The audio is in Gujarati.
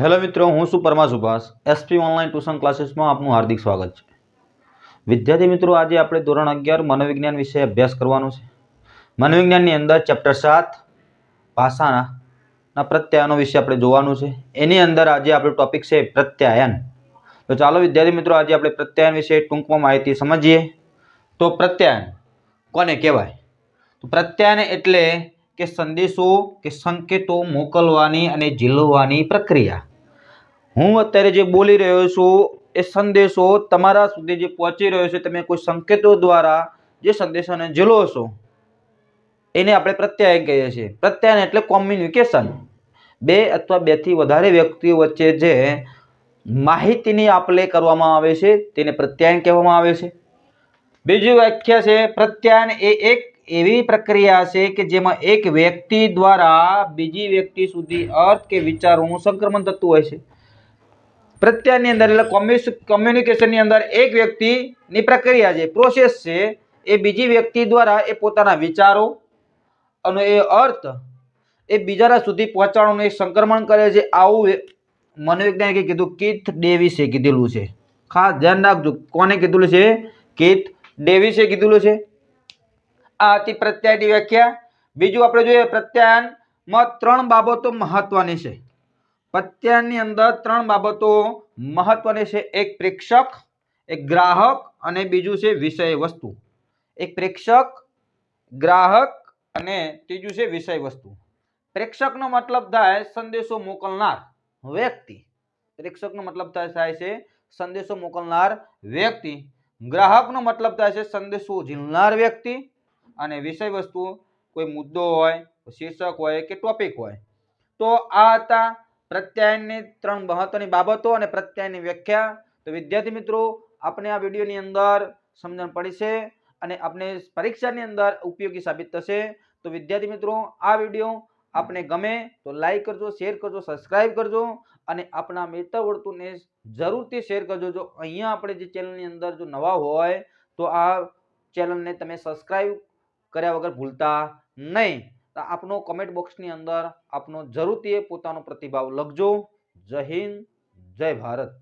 હેલો મિત્રો, હું છું Parma Subhash. SP online tuition ક્લાસીસમાં આપનું હાર્દિક સ્વાગત છે. વિદ્યાર્થી મિત્રો, આજે આપણે ધોરણ અગિયાર, મનોવિજ્ઞાન વિશે અભ્યાસ કરવાનો છે. મનોવિજ્ઞાનની અંદર ચેપ્ટર સાત, ભાષાના પ્રત્યાયનો વિશે આપણે જોવાનું છે. એની અંદર આજે આપણો ટોપિક છે પ્રત્યાયન. તો ચાલો વિદ્યાર્થી મિત્રો, આજે આપણે પ્રત્યાયન વિશે ટૂંકમાં માહિતી સમજીએ. તો પ્રત્યાયન કોને કહેવાય? તો પ્રત્યાયન એટલે કે સંદેશો કે સંકેતો મોકલવાની અને ઝીલવાની પ્રક્રિયા. હું અત્યારે જે બોલી રહ્યો છું, એ સંદેશો તમારા સુધી જે પહોંચી રહ્યો છે, તમે કોઈ સંકેતો દ્વારા જે સંદેશોને ઝીલો છો, એને આપણે પ્રત્યાયન કહીએ છીએ. પ્રત્યાયન એટલે કોમ્યુનિકેશન બે અથવા બેથી વધારે વ્યક્તિઓ વચ્ચે જે માહિતીની આપલે કરવામાં આવે છે, તેને પ્રત્યાયન કહેવામાં આવે છે. બીજી વ્યાખ્યા છે, પ્રત્યાયન એ એક એવી પ્રક્રિયા છે કે જેમાં એક વ્યક્તિ દ્વારા બીજી વ્યક્તિ સુધી અર્થ કે વિચારોનું સંક્રમણ થતું હોય છે. પ્રત્યાયનની અંદર એટલે કોમ્યુનિકેશનની અંદર એક વ્યક્તિની પ્રક્રિયા છે પ્રોસેસ છે, એ બીજી વ્યક્તિ દ્વારા એ પોતાના વિચારો અને એ અર્થ એ બીજાના સુધી પહોંચાડવાનું એ સંક્રમણ કરે છે. આવું મનોવૈજ્ઞાનિકે કીધું, કીથ ડેવિસે કીધેલું છે. ખાસ ધ્યાન રાખજો, કોને કીધેલું છે? કીથ ડેવિસે કીધેલું છે. આ હતી પ્રત્યાયની વ્યાખ્યા. બીજું આપણે જોઈએ પ્રત્યાયનમાં ત્રણ બાબતો મહત્વની છે. પ્રત્યાયનની અંદર ત્રણ બાબતો મહત્વની છે. એક પ્રેક્ષક, એક ગ્રાહક અને બીજું છે વિષય વસ્તુ. એક પ્રેક્ષક, ગ્રાહક અને ત્રીજું છે વિષય વસ્તુ. પ્રેક્ષકનો મતલબ થાય સંદેશો મોકલનાર વ્યક્તિ. પ્રેક્ષકનો મતલબ થાય છે સંદેશો મોકલનાર વ્યક્તિ. ગ્રાહકનો મતલબ થાય છે સંદેશો ઝીલનાર વ્યક્તિ. અને વિષય વસ્તુ કોઈ મુદ્દો હોય, શીર્ષક હોય કે ટોપિક હોય. તો આ હતા પ્રત્યાયનની ત્રણ મહત્વની બાબતો અને પ્રત્યાયનની વ્યાખ્યા. તો વિદ્યાર્થી મિત્રો, આપણે આ વિડીયોની અંદર સમજણ પડી અને આપણે પરીક્ષાની અંદર ઉપયોગી સાબિત થશે. તો વિદ્યાર્થી મિત્રો, આ વીડિયો આપણે ગમે તો લાઈક કરજો, શેર કરજો, સબસ્ક્રાઈબ કરજો અને આપણા મિત્ર વર્તુળને જરૂરથી શેર કરજો. જો અહીંયા આપણે જે ચેનલની અંદર જો નવા હોય, તો આ ચેનલને તમે સબસ્ક્રાઈબ કર્યા વગર ભૂલતા નહીં. તો આપનો કમેન્ટ બોક્સની અંદર આપનો જરૂરથી પોતાનો પ્રતિભાવ લખજો. જય હિન્દ જય ભારત.